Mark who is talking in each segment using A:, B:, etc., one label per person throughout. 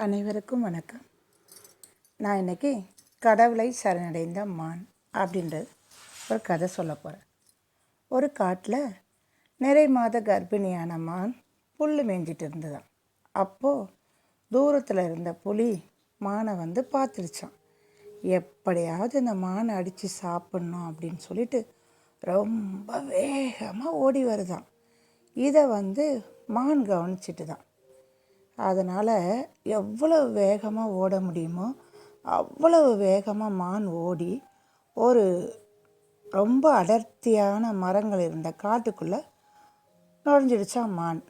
A: அனைவருக்கும் வணக்கம். நான் இன்னைக்கு கடவுளை சரணடைந்த மான் அப்படின்றது ஒரு கதை சொல்ல போகிறேன் ஒரு காட்டில் நிறை மாத கர்ப்பிணியான மான் புல் மேய்ஞ்சிட்டு இருந்ததான் அப்போது தூரத்தில் இருந்த புலி மானை வந்து பார்த்துருச்சான் எப்படியாவது இந்த மானை அடித்து சாப்பிட்ணும் அப்படின்னு சொல்லிட்டு ரொம்ப வேகமாக ஓடி வருதான் இதை வந்து மான் கவனிச்சிட்டு தான். அதனால் எவ்வளவு வேகமாக ஓட முடியுமோ அவ்வளவு வேகமாக மான் ஓடி ஒரு ரொம்ப அடர்த்தியான மரங்கள் இருந்த காட்டுக்குள்ளே நுழைஞ்சிடுச்சான் மான்.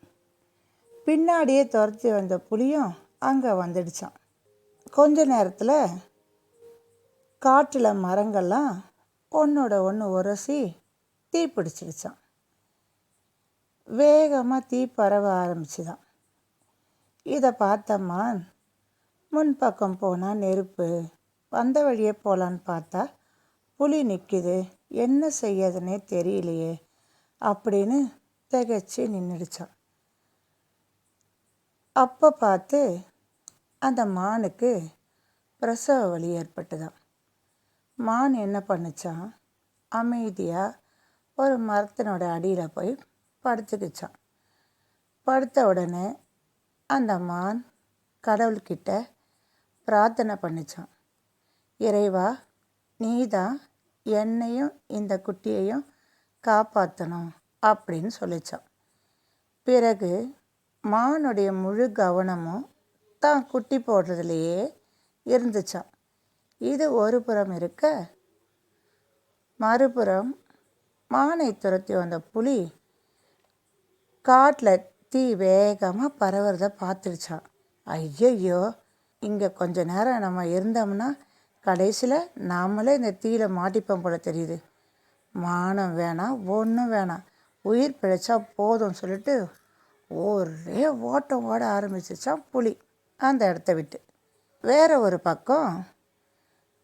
A: பின்னாடியே துரத்தி வந்த புளியும் அங்கே வந்துடுச்சான். கொஞ்ச நேரத்தில் காட்டில் மரங்கள்லாம் ஒன்றோட ஒன்று உரசி தீ பிடிச்சிடுச்சான் வேகமாக தீ பரவ ஆரம்பிச்சுதான். இதை பார்த்தம்மா. முன்பக்கம் போனால் நெருப்பு. வந்த வழியே போகலான்னு பார்த்தா புலி நிற்கிது என்ன செய்யதுன்னே தெரியலையே அப்படின்னு திகச்சு நின்றுடுச்சான் அப்போ பார்த்து அந்த மானுக்கு பிரசவ வலி ஏற்பட்டுதான். மான் என்ன பண்ணுச்சான்? அமைதியாக ஒரு மரத்தினோட அடியில் போய் படுத்துக்கிச்சான். படுத்த உடனே அந்த மான் கடவுள்கிட்ட பிரார்த்தனை பண்ணிச்சான். இறைவா நீ தான் என்னையும் இந்த குட்டியையும் காப்பாற்றணும் அப்படின்னு சொல்லித்தான் பிறகு மானுடைய முழு கவனமும் தான் குட்டி போடுறதுலையே இருந்துச்சான். இது ஒரு புறம் இருக்க மறுபுறம் மானை துரத்தி வந்த புலி காட்டில் தீ வேகமாக பரவுறத பார்த்துருச்சான் ஐயையோ இங்கே கொஞ்ச நேரம் நம்ம இருந்தோம்னா கடைசியில் நாமளே இந்த தீயில் மாட்டிப்போம் போல தெரியுது. மானம் வேணாம் ஒன்றும் வேணாம். உயிர் பிழைச்சா போதும்னு சொல்லிட்டு ஒரே ஓட்டம் ஓட ஆரம்பிச்சிச்சான் புலி அந்த இடத்த விட்டு. வேற ஒரு பக்கம்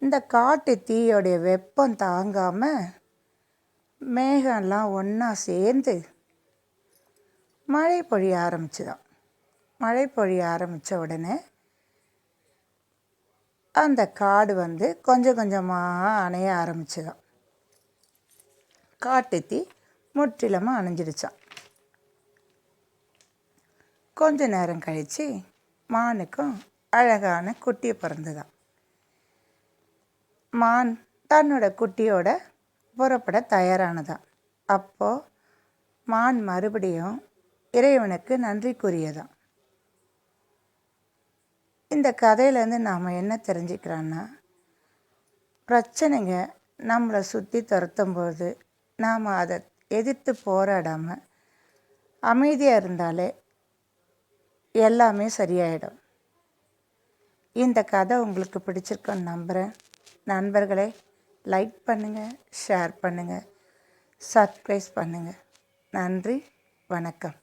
A: இந்த காட்டு தீயோடைய வெப்பம் தாங்காமல் மேகம்லாம் ஒன்றா சேர்ந்து மழை பொழிய ஆரம்பிச்சுதான். மழை பொழிய ஆரம்பித்த உடனே அந்த காடு வந்து கொஞ்சம் கொஞ்சமாக அணைய ஆரம்பிச்சுதான். காட்டுத்தி முற்றிலுமாக அணைஞ்சிடுச்சான் கொஞ்ச நேரம் கழித்து மானுக்கும் அழகான குட்டியை பிறந்துதான் மான் தன்னோட குட்டியோட புறப்பட தயாரானதான் அப்போது மான் மறுபடியும் இறைவனுக்கு நன்றி கூறியதான் இந்த கதையிலேருந்து நாம் என்ன தெரிஞ்சுக்கிறோன்னா பிரச்சனைங்க நம்மளை சுற்றி துரத்தும் போது நாம் அதை எதிர்த்து போராடாமல் அமைதியாக இருந்தாலே எல்லாமே சரியாயிடும். இந்த கதை உங்களுக்கு பிடிச்சிருக்குன்னு நம்புகிறேன் நண்பர்களே லைக் பண்ணுங்கள் ஷேர் பண்ணுங்கள் சப்ஸ்கிரைப் பண்ணுங்கள் நன்றி வணக்கம்.